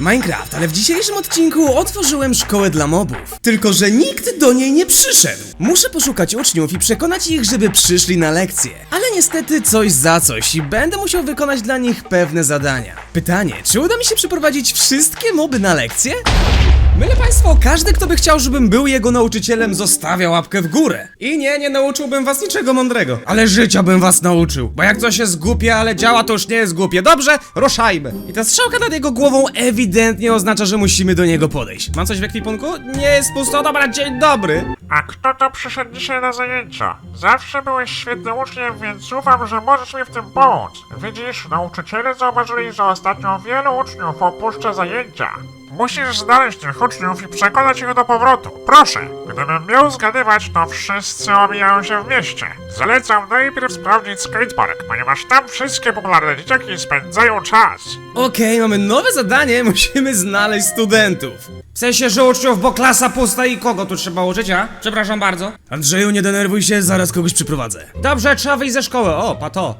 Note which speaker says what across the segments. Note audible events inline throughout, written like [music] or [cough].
Speaker 1: Minecraft, ale w dzisiejszym odcinku otworzyłem szkołę dla mobów. Tylko, że nikt do niej nie przyszedł. Muszę poszukać uczniów i przekonać ich, żeby przyszli na lekcję. Ale niestety coś za coś i będę musiał wykonać dla nich pewne zadania. Pytanie, czy uda mi się przyprowadzić wszystkie moby na lekcję? Mylę Państwo, każdy, kto by chciał, żebym był jego nauczycielem, zostawia łapkę w górę. I nie, nie nauczyłbym was niczego mądrego. Ale życia bym was nauczył. Bo jak coś jest głupie, ale działa, to już nie jest głupie. Dobrze, ruszajmy. I ta strzałka nad jego głową ewidentnie oznacza, że musimy do niego podejść. Mam coś w ekwipunku? Nie jest pusto, dobra, dzień dobry.
Speaker 2: A kto to przyszedł dzisiaj na zajęcia? Zawsze byłeś świetnym uczniem, więc ufam, że możesz mi w tym pomóc. Widzisz, nauczyciele zauważyli, że ostatnio wielu uczniów opuszcza zajęcia. Musisz znaleźć tych uczniów i przekonać ich do powrotu. Proszę, gdybym miał zgadywać, to wszyscy omijają się w mieście. Zalecam najpierw sprawdzić skatepark, ponieważ tam wszystkie popularne dzieciaki spędzają czas.
Speaker 1: Okej, mamy nowe zadanie, [laughs] musimy znaleźć studentów.
Speaker 3: W sensie, że uczniów, bo klasa pusta i kogo tu trzeba uczyć, a? Przepraszam bardzo.
Speaker 1: Andrzeju, nie denerwuj się, zaraz kogoś przyprowadzę.
Speaker 3: Dobrze, trzeba wyjść ze szkoły. O, pato.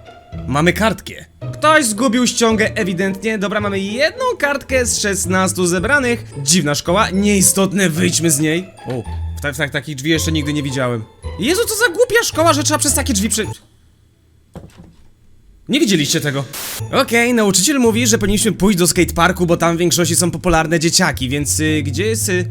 Speaker 1: Mamy kartkę. Ktoś zgubił ściągę ewidentnie. Dobra, mamy jedną kartkę z 16 zebranych. Dziwna szkoła, nieistotne, wyjdźmy z niej. O, w, ta, w tak, takich drzwi jeszcze nigdy nie widziałem. Jezu, co za głupia szkoła, że trzeba przez takie drzwi prze... Nie widzieliście tego. Okej, nauczyciel mówi, że powinniśmy pójść do skateparku, bo tam w większości są popularne dzieciaki, więc y, gdzie jest... Y...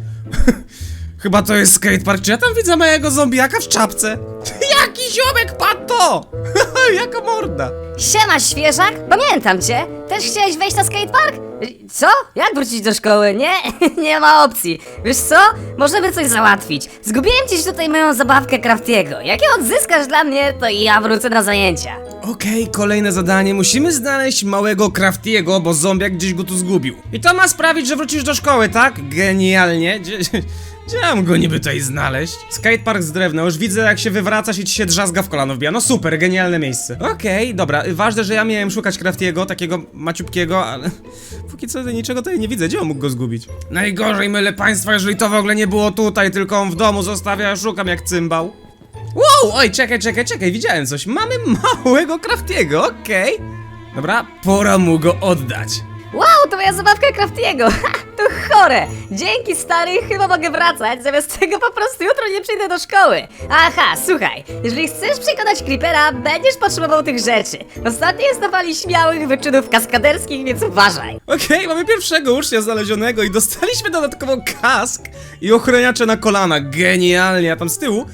Speaker 1: [laughs] Chyba to jest skatepark. Czy ja tam widzę mojego zombiaka w czapce? [laughs] Jaki ziomek, pato! [laughs] Jaka morda!
Speaker 4: Siema, świeżak! Pamiętam cię! Też chciałeś wejść na skatepark? Y, Co? Jak wrócić do szkoły? Nie, [laughs] nie ma opcji. Wiesz co? Możemy coś załatwić. Zgubiłem dziś tutaj moją zabawkę Craftiego. Jak ją odzyskasz dla mnie, to i ja wrócę na zajęcia.
Speaker 1: Okej, kolejne zadanie. Musimy znaleźć małego Craftiego, bo zombiak gdzieś go tu zgubił.
Speaker 3: I to ma sprawić, że wrócisz do szkoły, tak?
Speaker 1: Genialnie. [laughs] gdzie mam go niby tutaj znaleźć? Skatepark z drewna. Już widzę, jak się wywracasz i ci się drzazga w kolano wbija. No super, genialne miejsce. Okej, dobra. Ważne, że ja miałem szukać Craftiego, takiego maciupkiego, ale [laughs] póki co niczego tutaj nie widzę. Gdzie on mógł go zgubić? Najgorzej, mylę państwa, jeżeli to w ogóle nie było tutaj, tylko on w domu zostawia, szukam jak cymbał. Wow, oj, czekaj, czekaj, czekaj, widziałem coś. Mamy małego Craftiego, okej. Dobra, pora mu go oddać.
Speaker 4: Wow, to moja zabawka Craftiego! [laughs] Ha, to chore! Dzięki stary, chyba mogę wracać, zamiast tego po prostu jutro nie przyjdę do szkoły. Aha, słuchaj, jeżeli chcesz przekonać Creepera, będziesz potrzebował tych rzeczy. Ostatnio jest na fali śmiałych wyczynów kaskaderskich, więc uważaj.
Speaker 1: Okej, mamy pierwszego ucznia znalezionego i dostaliśmy dodatkowo kask i ochroniacze na kolana. Genialnie, a tam z tyłu,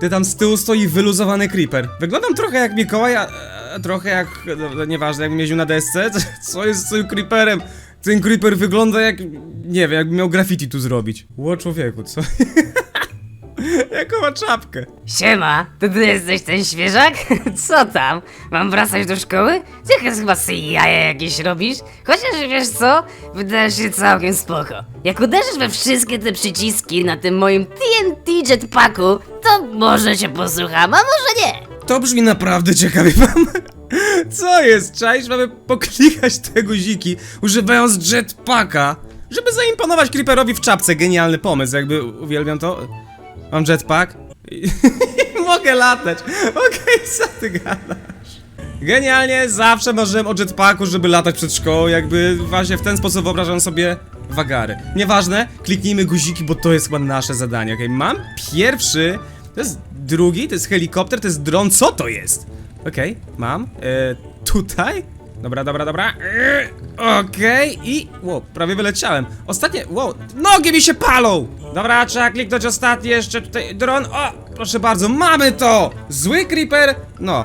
Speaker 1: ty tam z tyłu stoi wyluzowany creeper. Wyglądam trochę jak Mikołaj, a, trochę jak, no, nieważne, jakbym jeździł na desce. [laughs] Co jest z tym creeperem? Ten creeper wygląda jak, nie wiem, jakby miał graffiti tu zrobić. Ło człowieku, co? [laughs] [laughs] Jaką ma czapkę?
Speaker 4: Siema, to ty jesteś ten świeżak? [laughs] Co tam? Mam wracać do szkoły? Ty chyba sobie jaja jakieś robisz? Chociaż wiesz co? Wydajesz się całkiem spoko. Jak uderzysz we wszystkie te przyciski na tym moim TNT jetpacku, to może się posłucham, a może nie.
Speaker 1: To brzmi naprawdę ciekawie, mam. [laughs] Co jest? Czaisz? Mamy poklikać te guziki, używając jetpacka, żeby zaimponować Creeperowi w czapce. Genialny pomysł, jakby uwielbiam to. Mam jetpack i [laughs] mogę latać. Okej, co ty gadasz? Genialnie, zawsze marzyłem o jetpacku, żeby latać przed szkołą, jakby właśnie w ten sposób wyobrażam sobie wagary. Nieważne, kliknijmy guziki, bo to jest chyba nasze zadanie, okej? Mam pierwszy, to jest drugi, to jest helikopter, to jest dron, co to jest? Okej, mam, e, tutaj? Dobra, dobra, dobra, okej i, wow, prawie wyleciałem. Ostatnie, wow, nogi mi się palą! Dobra, trzeba kliknąć ostatni jeszcze tutaj, dron, o, proszę bardzo, mamy to! Zły creeper, no,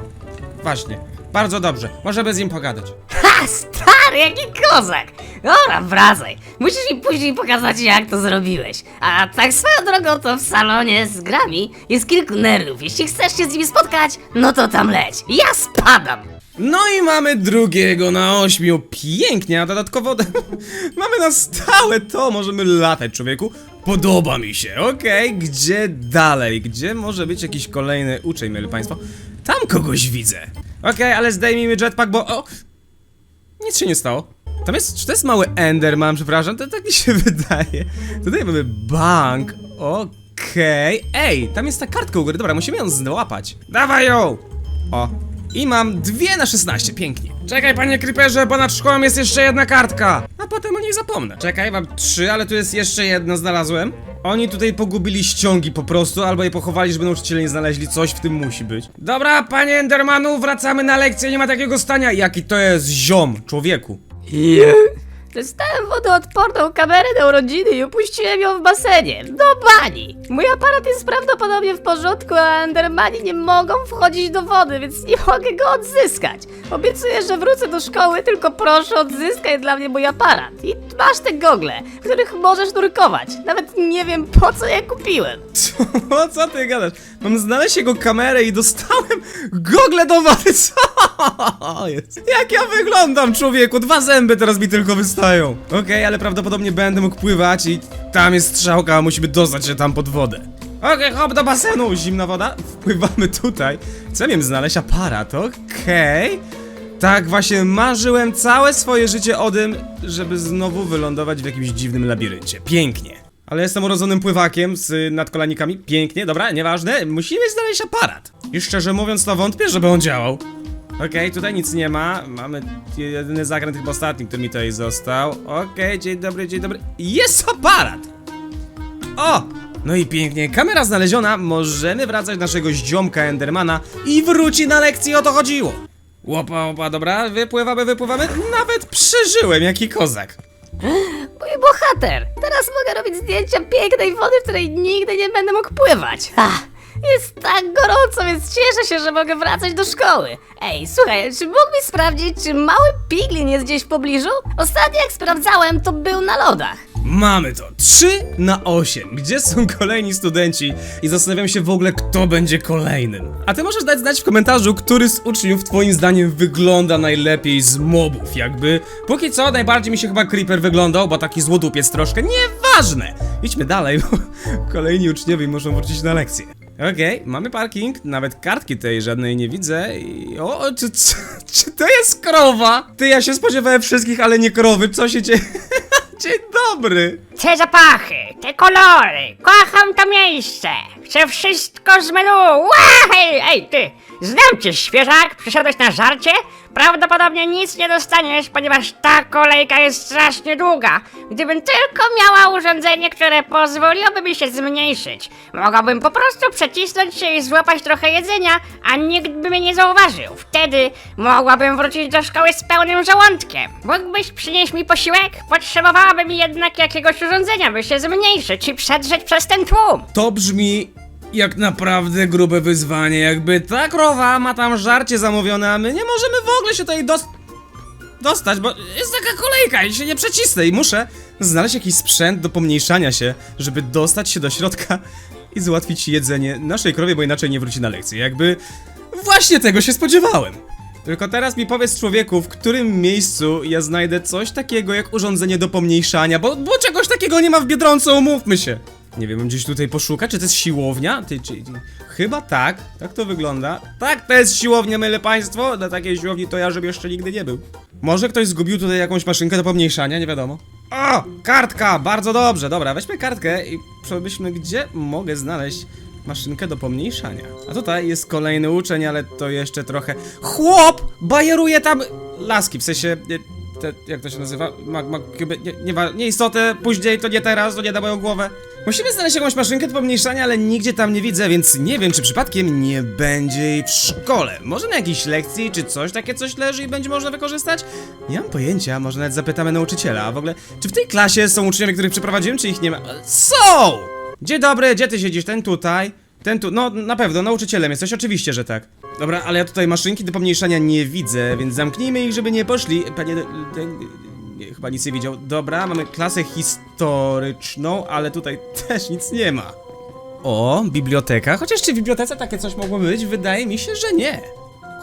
Speaker 1: właśnie, bardzo dobrze, możemy z nim pogadać.
Speaker 4: Ha, stary, jaki kozak! Dobra, wracaj. Musisz mi później pokazać, jak to zrobiłeś. A tak swoją drogą, to w salonie z grami jest kilku nerdów. Jeśli chcesz się z nimi spotkać, no to tam leć. Ja spadam.
Speaker 1: No i mamy drugiego na ośmiu. Pięknie, a dodatkowo [laughs] mamy na stałe to. Możemy latać, człowieku. Podoba mi się. Okej, gdzie dalej? Gdzie może być jakiś kolejny uczeń, mieli państwo? Tam kogoś widzę. Okej, ale zdejmijmy jetpack, bo... O! Nic się nie stało. Tam jest... Czy to jest mały Enderman, przepraszam? To tak mi się [laughs] wydaje. Tutaj mamy bank. Okej. Ej, tam jest ta kartka u góry. Dobra, musimy ją złapać. Dawaj ją! O, I mam dwie na 16, pięknie.
Speaker 3: Czekaj, panie Creeperze, bo nad szkołą jest jeszcze jedna kartka.
Speaker 1: A potem o niej zapomnę. Czekaj, mam trzy, ale tu jest jeszcze jedno, znalazłem. Oni tutaj pogubili ściągi po prostu, albo je pochowali, żeby nauczyciele nie znaleźli. Coś w tym musi być.
Speaker 3: Dobra, panie Endermanu, wracamy na lekcję, nie ma takiego stania.
Speaker 1: Jaki to jest ziom, człowieku.
Speaker 4: Dostałem wodoodporną kamerę na urodziny i opuściłem ją w basenie. Do bani! Mój aparat jest prawdopodobnie w porządku, a Endermani nie mogą wchodzić do wody, więc nie mogę go odzyskać. Obiecuję, że wrócę do szkoły, tylko proszę odzyskaj dla mnie mój aparat. I masz te gogle, w których możesz nurkować. Nawet nie wiem po co je kupiłem. [laughs]
Speaker 1: Co? Ty gadasz? Mam znaleźć jego kamerę i dostałem gogle do wody. [laughs] Co jest? Jak ja wyglądam, człowieku? Dwa zęby teraz mi tylko wystają. Okej, ale prawdopodobnie będę mógł pływać i tam jest strzałka, a musimy dostać się tam pod wodę. Okej, hop do basenu, zimna woda. Wpływamy tutaj. Co miałem znaleźć? Aparat, okej. Tak właśnie marzyłem całe swoje życie o tym, żeby znowu wylądować w jakimś dziwnym labiryncie. Pięknie. Ale jestem urodzonym pływakiem z nadkolanikami. Pięknie, dobra, nieważne. Musimy znaleźć aparat. I szczerze mówiąc, to wątpię, żeby on działał. Okej, tutaj nic nie ma. Mamy jedyny zakręt chyba ostatni, który mi tutaj został. Okej, dzień dobry, dzień dobry. Jest aparat! O! No i pięknie, kamera znaleziona, możemy wracać naszego ziomka Endermana i wróci na lekcję, o to chodziło. Łopa, łopa, dobra, wypływamy, wypływamy. Nawet przeżyłem, jaki kozak.
Speaker 4: Mój bohater! Teraz mogę robić zdjęcia pięknej wody, w której nigdy nie będę mógł pływać. Ach, jest tak gorąco, więc cieszę się, że mogę wracać do szkoły. Ej, słuchaj, czy mógłbyś sprawdzić, czy mały piglin jest gdzieś w pobliżu? Ostatnio jak sprawdzałem, to był na lodach.
Speaker 1: Mamy to 3 na 8. Gdzie są kolejni studenci? I zastanawiam się w ogóle, kto będzie kolejnym. A ty możesz dać znać w komentarzu, który z uczniów twoim zdaniem wygląda najlepiej z mobów, jakby. Póki co najbardziej mi się chyba Creeper wyglądał, bo taki złodupiec troszkę. Nieważne! Idźmy dalej, bo [laughs] kolejni uczniowie muszą wrócić na lekcję. Okej, mamy parking, nawet kartki tej żadnej nie widzę i... O, czy, czy, [laughs] czy to jest krowa? Ty, ja się spodziewałem wszystkich, ale nie krowy, co się dzieje? [laughs] Dzień dobry!
Speaker 5: Te zapachy, te kolory, kocham to miejsce. Chcę wszystko z menu. Łahej! Ej, ty, znam cię, świeżak. Przyszedłeś na żarcie? Prawdopodobnie nic nie dostaniesz, ponieważ ta kolejka jest strasznie długa. Gdybym tylko miała urządzenie, które pozwoliłoby mi się zmniejszyć, mogłabym po prostu przecisnąć się i złapać trochę jedzenia, a nikt by mnie nie zauważył. Wtedy mogłabym wrócić do szkoły z pełnym żołądkiem. Mógłbyś przynieść mi posiłek? Potrzebowałabym jednak jakiegoś urządzenia, by się zmniejszyć i przedrzeć przez ten tłum.
Speaker 1: To brzmi jak naprawdę grube wyzwanie, jakby ta krowa ma tam żarcie zamówione, a my nie możemy w ogóle się tutaj dos dostać, bo jest taka kolejka i się nie przecisnę i muszę znaleźć jakiś sprzęt do pomniejszania się, żeby dostać się do środka i załatwić jedzenie naszej krowie, bo inaczej nie wróci na lekcję. Jakby właśnie tego się spodziewałem. Tylko teraz mi powiedz człowieku, w którym miejscu ja znajdę coś takiego jak urządzenie do pomniejszania, bo, bo czegoś takiego nie ma w Biedronce, umówmy się. Nie wiem, gdzieś tutaj poszukać, czy to jest siłownia? Ty, czy, czy, chyba tak, tak to wygląda. Tak, to jest siłownia, myle państwo. Na takiej siłowni to ja, żeby jeszcze nigdy nie był. Może ktoś zgubił tutaj jakąś maszynkę do pomniejszania, nie wiadomo. O, kartka, bardzo dobrze, dobra, weźmy kartkę i przemyślmy, gdzie mogę znaleźć maszynkę do pomniejszania. A tutaj jest kolejny uczeń, ale to jeszcze trochę... Chłop! Bajeruje tam... Laski, w sensie... Te, jak to się nazywa? Ma, ma, chyba- nie, nie, ma, nie istotę, później, to nie teraz, to nie da moją głowę. Musimy znaleźć jakąś maszynkę do pomniejszania, ale nigdzie tam nie widzę, więc nie wiem, czy przypadkiem nie będzie jej w szkole. Może na jakiejś lekcji, czy coś, takie coś leży i będzie można wykorzystać? Nie mam pojęcia, może nawet zapytamy nauczyciela. A w ogóle, czy w tej klasie są uczniowie, których przeprowadziłem, czy ich nie ma? Są! Dzień dobry, gdzie ty siedzisz? Ten tutaj? Ten tu, no na pewno, nauczycielem jesteś, oczywiście, że tak. Dobra, ale ja tutaj maszynki do pomniejszania nie widzę, więc zamknijmy ich, żeby nie poszli. Panie, ten, nie, chyba nic nie widział. Dobra, mamy klasę historyczną, ale tutaj [laughs] też nic nie ma. O, biblioteka, chociaż czy w bibliotece takie coś mogło być? Wydaje mi się, że nie.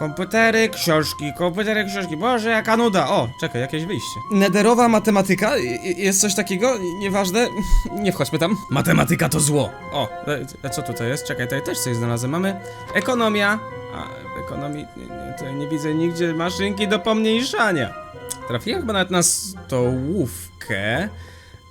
Speaker 1: Komputery, książki, komputery, książki. Boże, jaka nuda. O, czekaj, jakieś wyjście. Nederowa matematyka? I- Jest coś takiego? Nieważne. [laughs] Nie wchodźmy tam. Matematyka to zło. O, e, a co tutaj jest? Czekaj, tutaj też coś znalazłem. Mamy ekonomia. A, w ekonomii nie, nie, tutaj nie widzę nigdzie maszynki do pomniejszania. Trafiłem chyba nawet na stołówkę,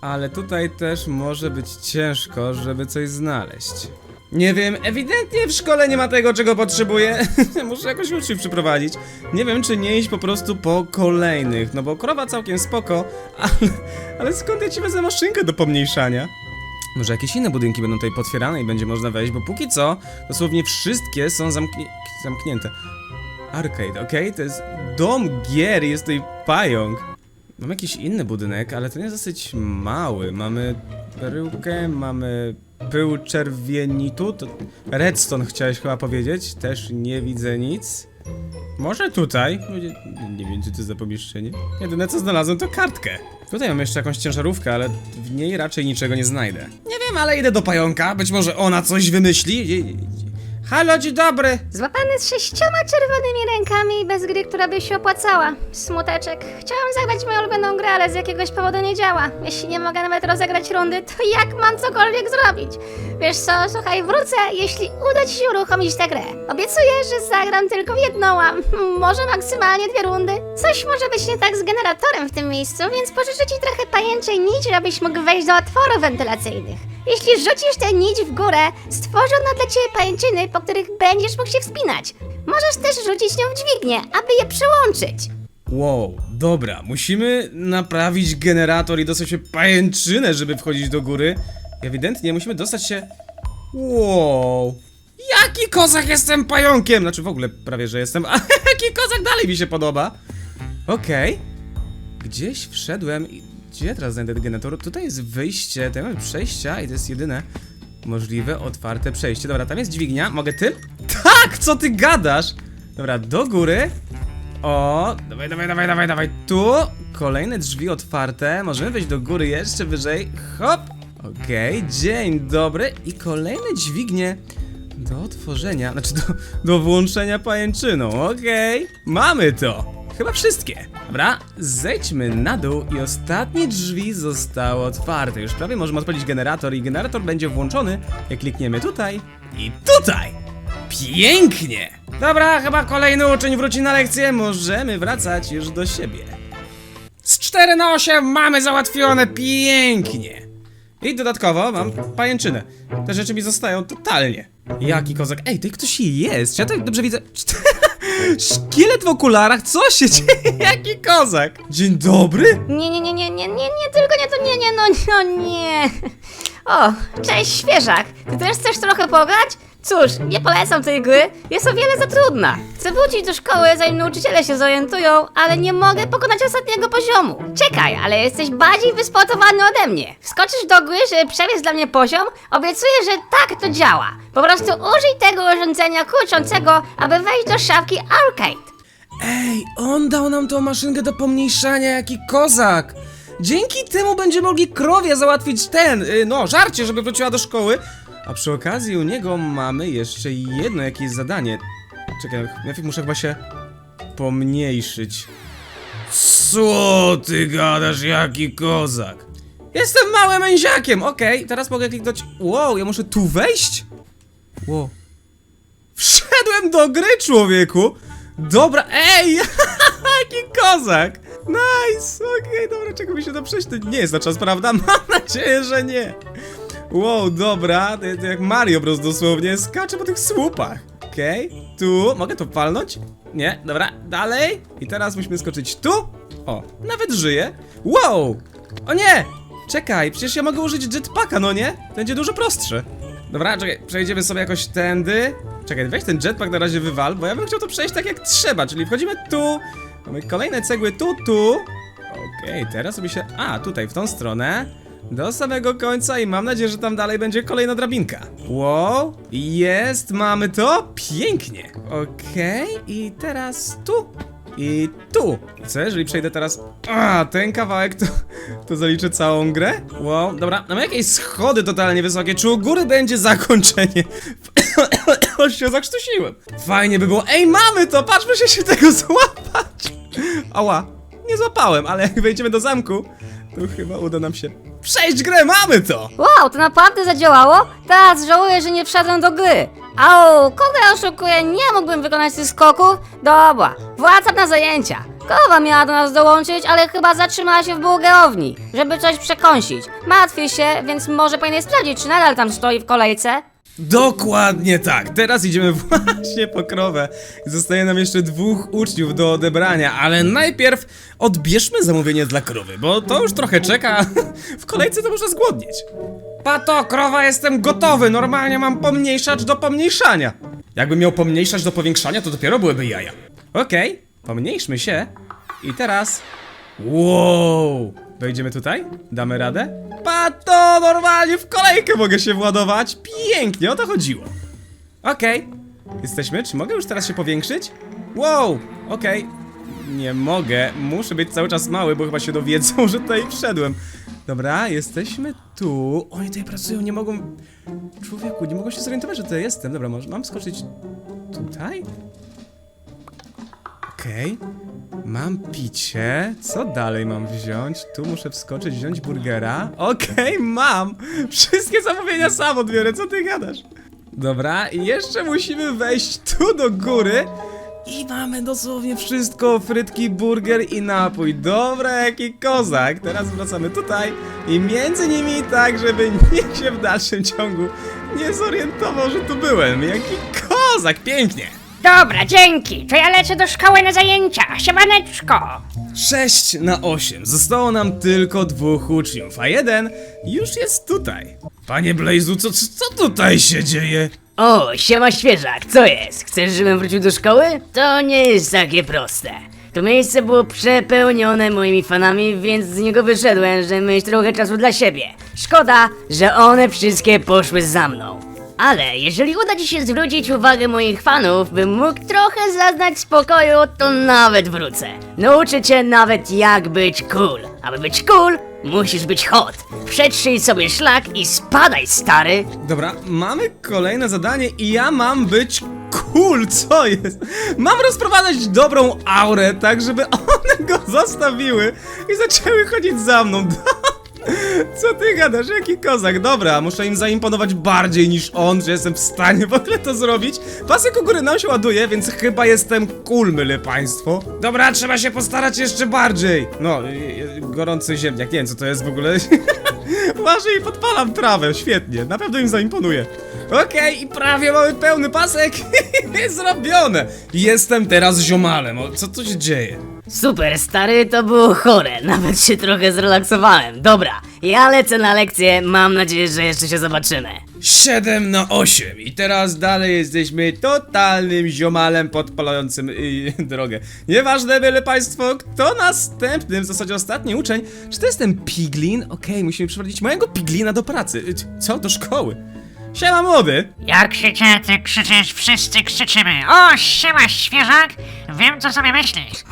Speaker 1: ale tutaj też może być ciężko, żeby coś znaleźć. Nie wiem, ewidentnie w szkole nie ma tego, czego potrzebuję. [laughs] Muszę jakoś uczniów przyprowadzić. Nie wiem, czy nie iść po prostu po kolejnych, no bo krowa całkiem spoko, [laughs] ale, ale skąd ja ci wezmę maszynkę do pomniejszania? Może jakieś inne budynki będą tutaj potwierane i będzie można wejść, bo póki co dosłownie wszystkie są zamknie zamknięte. Arcade, okej? To jest dom gier, jest tutaj pająk. Mam jakiś inny budynek, ale ten jest dosyć mały. Mamy perełkę, mamy pył czerwienitu, to redstone chciałeś chyba powiedzieć, też nie widzę nic. Może tutaj? Nie wiem, czy to za pomieszczenie. Jedyne co znalazłem to kartkę. Tutaj mam jeszcze jakąś ciężarówkę, ale w niej raczej niczego nie znajdę. Nie wiem, ale idę do pająka, być może ona coś wymyśli. Halo, dzień dobry!
Speaker 4: Złapany z sześcioma czerwonymi rękami bez gry, która by się opłacała. Smuteczek. Chciałam zagrać moją ulubioną grę, ale z jakiegoś powodu nie działa. Jeśli nie mogę nawet rozegrać rundy, to jak mam cokolwiek zrobić? Wiesz co, słuchaj, wrócę, jeśli uda ci się uruchomić tę grę. Obiecuję, że zagram tylko jedną, a może maksymalnie dwie rundy. Coś może być nie tak z generatorem w tym miejscu, więc pożyczę ci trochę pajęczej nici, abyś mógł wejść do otworów wentylacyjnych. Jeśli rzucisz tę nić w górę, stworzą dla ciebie pajęczyny, po których będziesz mógł się wspinać. Możesz też rzucić nią w dźwignię, aby je przyłączyć.
Speaker 1: Wow, dobra, musimy naprawić generator i dostać się pajęczynę, żeby wchodzić do góry. Ewidentnie musimy dostać się... Wow, jaki kozak jestem pająkiem! Znaczy w ogóle prawie, że jestem, [laughs] a jaki kozak dalej mi się podoba. Okej, gdzieś wszedłem i... Gdzie teraz znajdę generator? Tutaj jest wyjście, tutaj mamy przejścia i to jest jedyne możliwe otwarte przejście. Dobra, tam jest dźwignia, mogę tym? Tak, co ty gadasz? Dobra, do góry. O, dawaj, dawaj, dawaj, dawaj, dawaj. Tu kolejne drzwi otwarte. Możemy wejść do góry jeszcze wyżej. Hop. Okej, dzień dobry. I kolejne dźwignie do otworzenia, znaczy do, do włączenia pajęczyną. Okej, mamy to. Chyba wszystkie. Dobra, zejdźmy na dół i ostatnie drzwi zostały otwarte. Już prawie możemy odpalić generator i generator będzie włączony, jak klikniemy tutaj i tutaj. Pięknie! Dobra, chyba kolejny uczeń wróci na lekcję. Możemy wracać już do siebie. Z 4 na 8 mamy załatwione pięknie. I dodatkowo mam pajęczynę. Te rzeczy mi zostają totalnie. Jaki kozak. Ej, tutaj ktoś jest. Ja tak dobrze widzę? Szkielet w okularach? Co się dzieje? [laughs] Jaki kozak? Dzień dobry?
Speaker 4: Nie, nie, nie, nie, nie, nie, nie, tylko nie, to nie, nie, no, no nie. O, cześć świeżak. Ty też chcesz trochę pograć? Cóż, nie polecam tej gry, jest o wiele za trudna. Chcę wrócić do szkoły, zanim nauczyciele się zorientują, ale nie mogę pokonać ostatniego poziomu. Czekaj, ale jesteś bardziej wysportowany ode mnie. Wskoczysz do gry, żeby przebiec dla mnie poziom? Obiecuję, że tak to działa. Po prostu użyj tego urządzenia kurczącego, aby wejść do szafki arcade.
Speaker 1: Ej, on dał nam tą maszynkę do pomniejszania, jaki kozak! Dzięki temu będziemy mogli krowie załatwić ten, y, no, żarcie, żeby wróciła do szkoły. A przy okazji u niego mamy jeszcze jedno jakieś zadanie. Czekaj, najpierw muszę chyba się pomniejszyć. Co ty gadasz, jaki kozak? Jestem małym męziakiem, okej, teraz mogę kliknąć. Wow, ja muszę tu wejść? Wow. Wszedłem do gry, człowieku! Dobra, ej! [laughs] Jaki kozak! Nice! Okej, dobra, czego mi się to przejść? To nie jest na czas, prawda? Mam nadzieję, że nie. Wow, dobra, to, to jak Mario Bros. dosłownie, skacze po tych słupach. Okej, tu, mogę to palnąć? Nie, dobra, dalej. I teraz musimy skoczyć tu. O, nawet żyje. Wow! O nie! Czekaj, przecież ja mogę użyć jetpacka, no nie? To będzie dużo prostsze. Dobra, czekaj, przejdziemy sobie jakoś tędy. Czekaj, weź ten jetpack na razie wywal, bo ja bym chciał to przejść tak jak trzeba, czyli wchodzimy tu, mamy kolejne cegły tu, tu. Okej, teraz sobie się... A, tutaj, w tą stronę. Do samego końca i mam nadzieję, że tam dalej będzie kolejna drabinka. Wow, jest, mamy to, pięknie. Okej, i teraz tu. I tu. Co, jeżeli przejdę teraz... A, ten kawałek to... To zaliczę całą grę? Wow, dobra, mamy jakieś schody totalnie wysokie. Czy u góry będzie zakończenie? [coughs] Aż się zakrztusiłem. Fajnie by było. Ej, mamy to! Patrz, muszę się tego złapać. Ała, nie złapałem, ale jak wejdziemy do zamku, to chyba uda nam się przejść grę. Mamy to!
Speaker 4: Wow, to naprawdę zadziałało? Teraz żałuję, że nie wszedłem do gry. Au, kogo ja oszukuję? Nie mógłbym wykonać tych skoków? Dobra, wracam na zajęcia. Kowa miała do nas dołączyć, ale chyba zatrzymała się w burgerowni, żeby coś przekąsić. Martwię się, więc może powinien sprawdzić, czy nadal tam stoi w kolejce.
Speaker 1: Dokładnie tak. Teraz idziemy [laughs] właśnie po krowę. Zostaje nam jeszcze dwóch uczniów do odebrania, ale najpierw odbierzmy zamówienie dla krowy, bo to już trochę czeka. [laughs] W kolejce to można zgłodnieć. Pato, krowa, jestem gotowy. Normalnie mam pomniejszacz do pomniejszania. Jakbym miał pomniejszać do powiększania, to dopiero byłyby jaja. Okej, pomniejszmy się. I teraz. Wow! Dojdziemy tutaj? Damy radę? Pato, normalnie w kolejkę mogę się władować. Pięknie, o to chodziło. Okej. Jesteśmy? Czy mogę już teraz się powiększyć? Wow, okej. Nie mogę, muszę być cały czas mały, bo chyba się dowiedzą, [laughs] że tutaj wszedłem. Dobra, jesteśmy tu. Oni tutaj pracują, nie mogą... Człowieku, nie mogą się zorientować, że tutaj jestem. Dobra, może mam skoczyć tutaj? Okej. Mam picie. Co dalej mam wziąć? Tu muszę wskoczyć, wziąć burgera. Okej, mam! Wszystkie zamówienia sam odbiorę, co ty gadasz? Dobra, i jeszcze musimy wejść tu do góry. I mamy dosłownie wszystko, frytki, burger i napój. Dobra, jaki kozak. Teraz wracamy tutaj i między nimi tak, żeby nikt się w dalszym ciągu nie zorientował, że tu byłem. Jaki kozak, pięknie.
Speaker 5: Dobra, dzięki. To ja lecę do szkoły na zajęcia. Siemaneczko.
Speaker 1: 6 na 8. Zostało nam tylko dwóch uczniów, a jeden już jest tutaj. Panie Blazu, co, co, co tutaj się dzieje?
Speaker 4: O, siema świeżak, co jest? Chcesz, żebym wrócił do szkoły? To nie jest takie proste. To miejsce było przepełnione moimi fanami, więc z niego wyszedłem, żeby mieć trochę czasu dla siebie. Szkoda, że one wszystkie poszły za mną. Ale jeżeli uda ci się zwrócić uwagę moich fanów, bym mógł trochę zaznać spokoju, to nawet wrócę. Nauczę cię nawet jak być cool. Aby być cool, musisz być hot. Przetrzyj sobie szlak i spadaj, stary.
Speaker 1: Dobra, mamy kolejne zadanie i ja mam być cool, co jest? Mam rozprowadzać dobrą aurę, tak żeby one go zostawiły i zaczęły chodzić za mną. [laughs] Co ty gadasz? Jaki kozak? Dobra, muszę im zaimponować bardziej niż on, że jestem w stanie w ogóle to zrobić. Pasek u góry nam się ładuje, więc chyba jestem cool, myle państwo. Dobra, trzeba się postarać jeszcze bardziej. No, gorący ziemniak, nie wiem co to jest w ogóle. [laughs] Łażę i podpalam trawę, świetnie, na pewno im zaimponuje. Okej, i prawie mamy pełny pasek. [laughs] Zrobione. Jestem teraz ziomalem. O, co tu się dzieje?
Speaker 4: Super, stary, to było chore. Nawet się trochę zrelaksowałem. Dobra, ja lecę na lekcję. Mam nadzieję, że jeszcze się zobaczymy.
Speaker 1: 7 na 8 i teraz dalej jesteśmy totalnym ziomalem podpalającym yy, [laughs] drogę. Nieważne, byle państwo, kto następnym, w zasadzie ostatni uczeń, czy to jest ten Piglin? Okej, musimy przyprowadzić mojego Piglina do pracy. Y, Co? Do szkoły. Siema młody!
Speaker 5: Jak krzyczę, ty krzyczysz, wszyscy krzyczymy. O, siema, świeżak! Wiem, co sobie myślisz.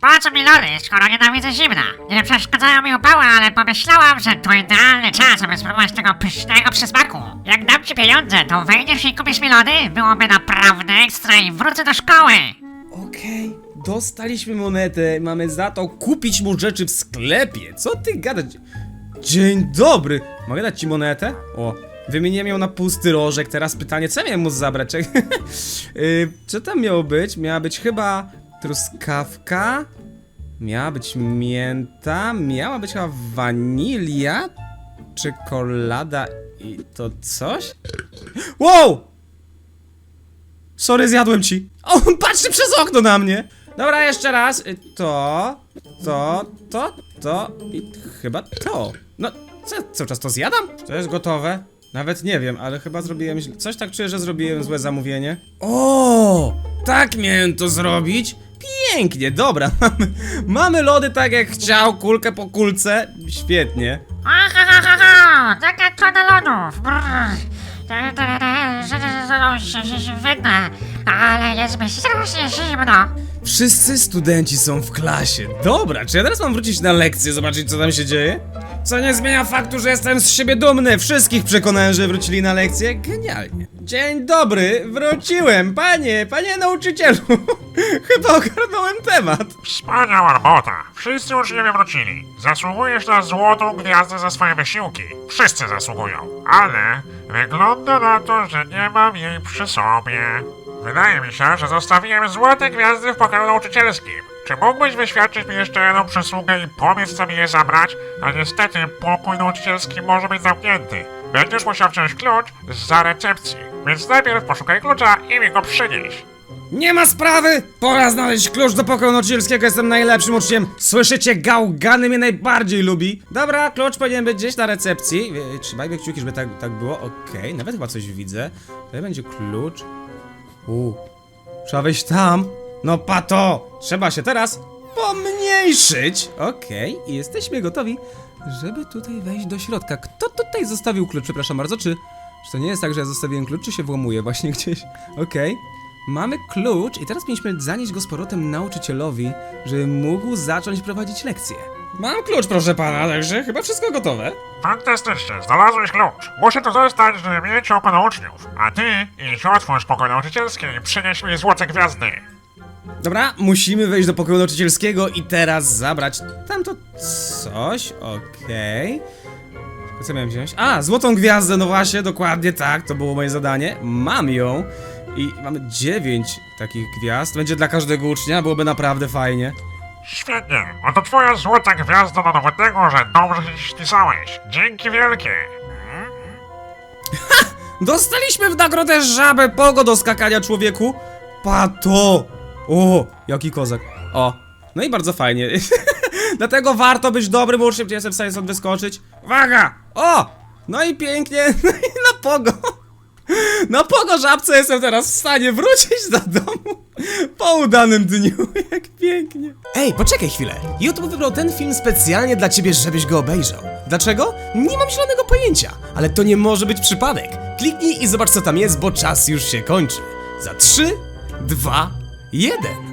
Speaker 5: Po co mi lody, skoro nienawidzę zimna? Nie przeszkadzają mi upały, ale pomyślałam, że to idealny czas, aby spróbować tego pysznego przysmaku. Jak dam ci pieniądze, to wejdziesz i kupisz mi lody? Byłoby naprawdę ekstra i wrócę do szkoły.
Speaker 1: Okej, dostaliśmy monetę, mamy za to kupić mu rzeczy w sklepie. Co ty gadać? Dzień dobry! Mogę dać ci monetę? O, wymieniłem ją na pusty rożek, teraz pytanie, co miałem mu zabrać? Czek- [laughs] yy, co tam miało być? Miała być chyba truskawka, miała być mięta, miała być chyba wanilia, czekolada i to coś? Wow! Sorry, zjadłem ci. O, [laughs] patrzcie przez okno na mnie. Dobra, jeszcze raz. Y, To, to, to, to i chyba to. No, co, cały czas to zjadam? To jest gotowe? Nawet nie wiem, ale chyba zrobiłem źle. Coś tak czuję, że zrobiłem złe zamówienie. O, tak miałem to zrobić? Pięknie, dobra, mamy, mamy lody tak jak chciał, kulkę po kulce. Świetnie.
Speaker 5: Ha, ha, ha, ha, ha! Taka tona lodów! Brrr. Ta, ta, ta, że- że- że- że- że- ale jest mi strasznie zimno.
Speaker 1: Wszyscy studenci są w klasie. Dobra, czy ja teraz mam wrócić na lekcję, zobaczyć co tam się dzieje? Co nie zmienia faktu, że jestem z siebie dumny. Wszystkich przekonałem, że wrócili na lekcję. Genialnie. Dzień dobry, wróciłem. Panie, panie nauczycielu. [laughs] Chyba ogarnąłem temat.
Speaker 2: Wspaniała robota. Wszyscy uczniowie wrócili. Zasługujesz na złotą gwiazdę za swoje wysiłki. Wszyscy zasługują. Ale wygląda na to, że nie mam jej przy sobie. Wydaje mi się, że zostawiłem złote gwiazdy w pokoju nauczycielskim. Czy mógłbyś wyświadczyć mi jeszcze jedną przysługę i powiedz co mi je zabrać? A niestety pokój nauczycielski może być zamknięty. Będziesz musiał wziąć klucz za recepcji. więc najpierw poszukaj klucza i mi go przynieś.
Speaker 1: Nie ma sprawy! Pora znaleźć klucz do pokoju nauczycielskiego, jestem najlepszym uczniem. Słyszycie, gałgany mnie najbardziej lubi. Dobra, klucz powinien być gdzieś na recepcji. Trzymajmy kciuki, żeby tak, tak było. Okej, nawet chyba coś widzę. Tutaj będzie klucz. U, trzeba wejść tam. No pato! Trzeba się teraz pomniejszyć. Okej, i jesteśmy gotowi, żeby tutaj wejść do środka. Kto tutaj zostawił klucz? Przepraszam bardzo, czy... Czy to nie jest tak, że ja zostawiłem klucz, czy się włamuje właśnie gdzieś? Okej. Mamy klucz i teraz mieliśmy zanieść go z powrotem nauczycielowi, żeby mógł zacząć prowadzić lekcje. Mam klucz, proszę pana, także chyba wszystko gotowe.
Speaker 2: Fantastycznie, znalazłeś klucz. Muszę tu zostać, żeby mieć oko na uczniów. A ty idź otwórz pokój nauczycielski i przynieś mi złote gwiazdy.
Speaker 1: Dobra, musimy wejść do pokoju nauczycielskiego i teraz zabrać tamto coś, okej. Co miałem wziąć? A, złotą gwiazdę, no właśnie, dokładnie tak, to było moje zadanie. Mam ją i mamy dziewięć takich gwiazd. Będzie dla każdego ucznia, byłoby naprawdę fajnie.
Speaker 2: Świetnie, oto twoja złota gwiazda na dowód tego, że dobrze się śpisałeś. Dzięki wielkie.
Speaker 1: Dostaliśmy w nagrodę żabę pogo do skakania człowieku. Pato! O, jaki kozak. O, no i bardzo fajnie. [laughs] Dlatego warto być dobrym uczniem, gdzie jestem w stanie stąd wyskoczyć. Uwaga! O! No i pięknie, [laughs] no i na pogo. Na pogo żabce jestem teraz w stanie wrócić do domu po udanym dniu. [laughs] Jak pięknie. Ej, poczekaj chwilę. YouTube wybrał ten film specjalnie dla ciebie, żebyś go obejrzał. Dlaczego? Nie mam zielonego pojęcia, ale to nie może być przypadek. Kliknij i zobacz co tam jest, bo czas już się kończy. Za 3, 2, 1.